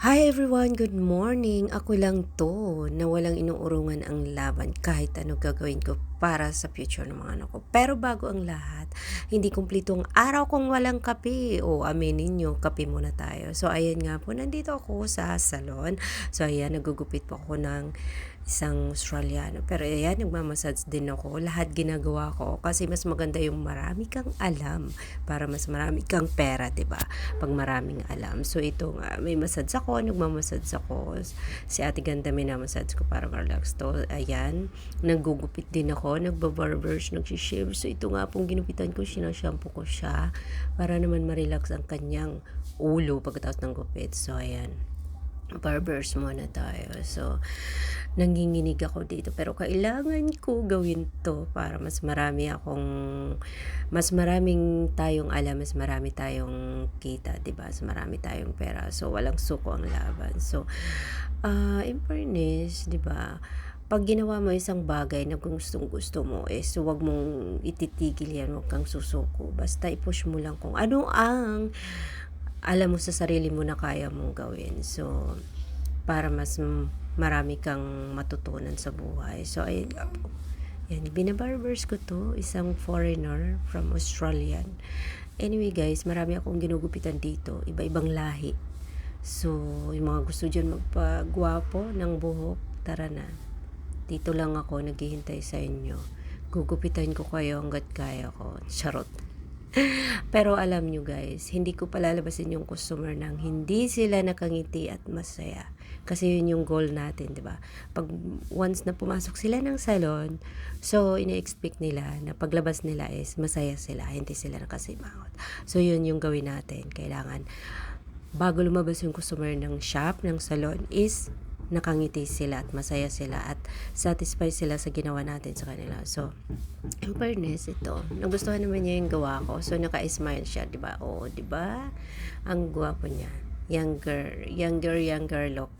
Hi everyone, good morning. Ako lang to na walang inuurungan ang laban kahit ano gagawin ko para sa future ng mga anak ko. Pero bago ang lahat, hindi kumpletong araw kung walang kape. O aminin nyo, kape muna tayo. So ayan nga po, nandito ako sa salon. So ayan, nagugupit po ako ng isang Australiano. Pero ayan, nagmamassage din ako. Lahat ginagawa ko kasi mas maganda yung marami kang alam para mas marami kang pera, ba? Pag maraming alam. So ito nga, may massage ako, nagmamassage ako. Si Ate Ganda may namassage ko para ma-relax to. Ayan, nagugupit din ako, nagbabarbers, nagsishave. So ito nga pong ginupitan ko, sinashampoo ko siya para naman ma-relax ang kanyang ulo pagkatapos ng gupit. So ayan barbers muna tayo. So, nanginginig ako dito. Pero kailangan ko gawin to para mas marami akong, mas maraming tayong alam, mas marami tayong kita, ba? Mas marami tayong pera. So, walang suko ang laban. So, uh, in fairness, ba? pag ginawa mo isang bagay na gustong gusto mo, eh, so wag mong ititigil yan, wag kang susuko. Basta i-push mo lang kung ano ang alam mo sa sarili mo na kaya mong gawin. So, para mas marami kang matutunan sa buhay. So, po. Yan, binabarbers ko to, isang foreigner from Australian. Anyway guys, marami akong ginugupitan dito, iba-ibang lahi. So, yung mga gusto dyan magpagwapo ng buhok, tara na. Dito lang ako naghihintay sa inyo. Gugupitan ko kayo hanggat kaya ko. Charot. Pero alam nyo guys, hindi ko palalabasin yung customer nang hindi sila nakangiti at masaya. Kasi yun yung goal natin, di ba? Pag once na pumasok sila ng salon, so ina-expect nila na paglabas nila is masaya sila, hindi sila nakasimangot. So yun yung gawin natin. Kailangan bago lumabas yung customer ng shop, ng salon is nakangiti sila at masaya sila at satisfied sila sa ginawa natin sa kanila. So, in fairness, ito, nagustuhan naman niya yung gawa ko. So, naka-smile siya, di ba? Oo, di ba? Ang gwapo niya. Younger, younger, younger look.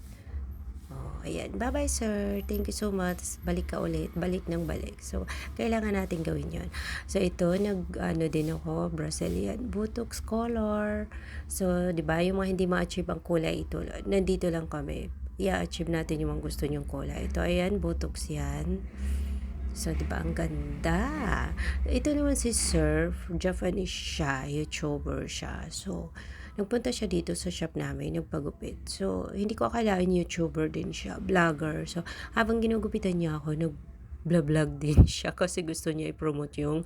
Oh, ayan. Bye-bye, sir. Thank you so much. Balik ka ulit. Balik ng balik. So, kailangan natin gawin yon So, ito, nag, ano din ako, Brazilian Botox color. So, di ba, yung mga hindi ma-achieve ang kulay ito, nandito lang kami i-achieve natin yung mga gusto nyong kulay. Ito, ayan, botox yan. So, di ba, ang ganda. Ito naman si Surf, Japanese siya, YouTuber siya. So, nagpunta siya dito sa shop namin, nagpagupit. So, hindi ko akalain YouTuber din siya, vlogger. So, habang ginugupitan niya ako, nag-vlog din siya kasi gusto niya i-promote yung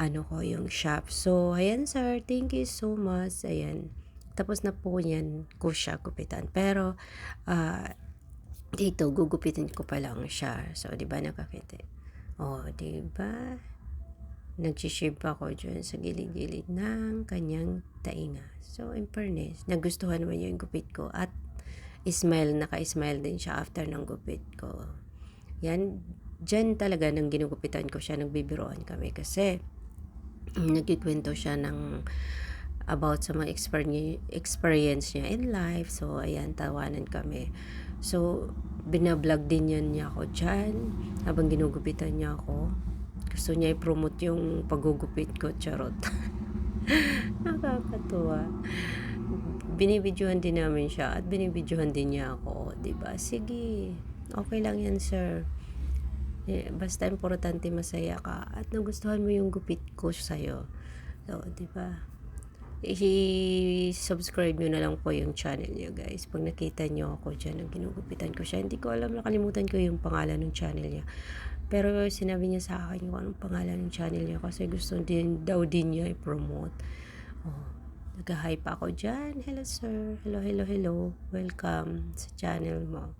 ano ko, yung shop. So, ayan sir, thank you so much. Ayan tapos na po yan ko siya gupitan. Pero, uh, dito, gugupitin ko pa lang siya. So, di ba nakakita? O, oh, di ba? Nagsishave ako dyan sa gilid-gilid ng kanyang tainga. So, in fairness, nagustuhan naman yung gupit ko. At, smile, naka-smile din siya after ng gupit ko. Yan, dyan talaga nang ginugupitan ko siya, nagbibiroan kami. Kasi, nagkikwento siya ng about sa mga experience niya in life. So, ayan, tawanan kami. So, binablog din yan niya ako dyan habang ginugupitan niya ako. Gusto niya i-promote yung paggugupit ko, charot. Nakakatuwa. Binibidyohan din namin siya at binibidyohan din niya ako, 'di ba? Sige. Okay lang 'yan, sir. Eh, basta importante masaya ka at nagustuhan mo yung gupit ko sa'yo. So, 'di ba? I-subscribe nyo na lang po yung channel niya guys. Pag nakita nyo ako dyan, ang ginugupitan ko siya. Hindi ko alam, nakalimutan ko yung pangalan ng channel niya. Pero sinabi niya sa akin yung anong pangalan ng channel niya kasi gusto din daw din niya i-promote. Oh, nag-hype ako dyan. Hello sir. Hello, hello, hello. Welcome sa channel mo.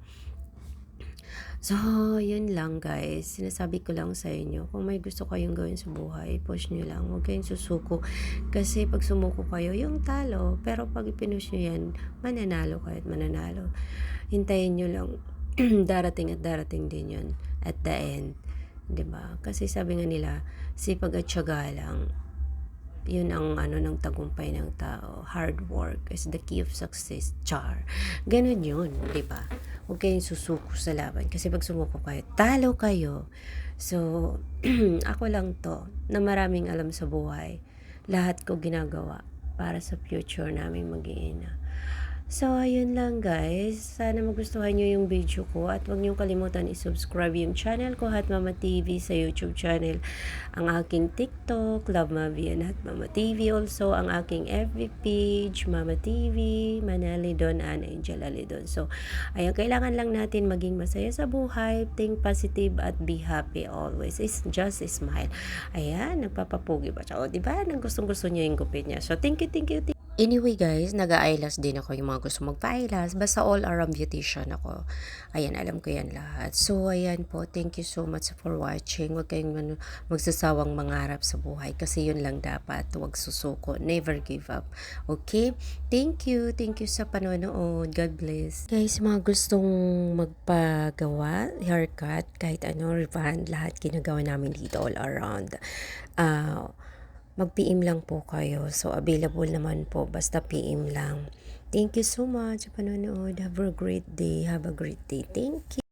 So, yun lang guys. Sinasabi ko lang sa inyo, kung may gusto kayong gawin sa buhay, push nyo lang. Huwag kayong susuko. Kasi pag sumuko kayo, yung talo. Pero pag ipinush nyo yan, mananalo kayo at mananalo. Hintayin nyo lang. darating at darating din yun at the end. ba diba? Kasi sabi nga nila, sipag at syaga lang yun ang ano ng tagumpay ng tao. Hard work is the key of success. Char. Ganun yun, di ba? Huwag kayong susuko sa laban. Kasi pag sumuko kayo, talo kayo. So, ako lang to, na maraming alam sa buhay. Lahat ko ginagawa para sa future namin mag-iina. So, ayun lang guys. Sana magustuhan nyo yung video ko at huwag nyo kalimutan i-subscribe yung channel ko, Hat Mama TV sa YouTube channel. Ang aking TikTok, Love Mavi and Hat Mama TV. Also, ang aking FB page, Mama TV, Manali Don and Angel Alidon. So, ayun, kailangan lang natin maging masaya sa buhay, think positive at be happy always. It's just smile. Ayan, nagpapapugi ba siya? O, di ba? Nang gustong gusto niya yung gupit niya. So, thank you, thank you, thank you. Anyway guys, nag-eyelash din ako yung mga gusto magpa-eyelash. Basta all around beautician ako. Ayan, alam ko yan lahat. So, ayan po. Thank you so much for watching. Huwag kayong magsasawang mangarap sa buhay. Kasi yun lang dapat. Huwag susuko. Never give up. Okay? Thank you. Thank you sa panonood. God bless. Guys, mga gustong magpagawa, haircut, kahit ano, reband, lahat ginagawa namin dito all around. Ah, mag-PM lang po kayo. So, available naman po. Basta PM lang. Thank you so much sa panonood. Have a great day. Have a great day. Thank you.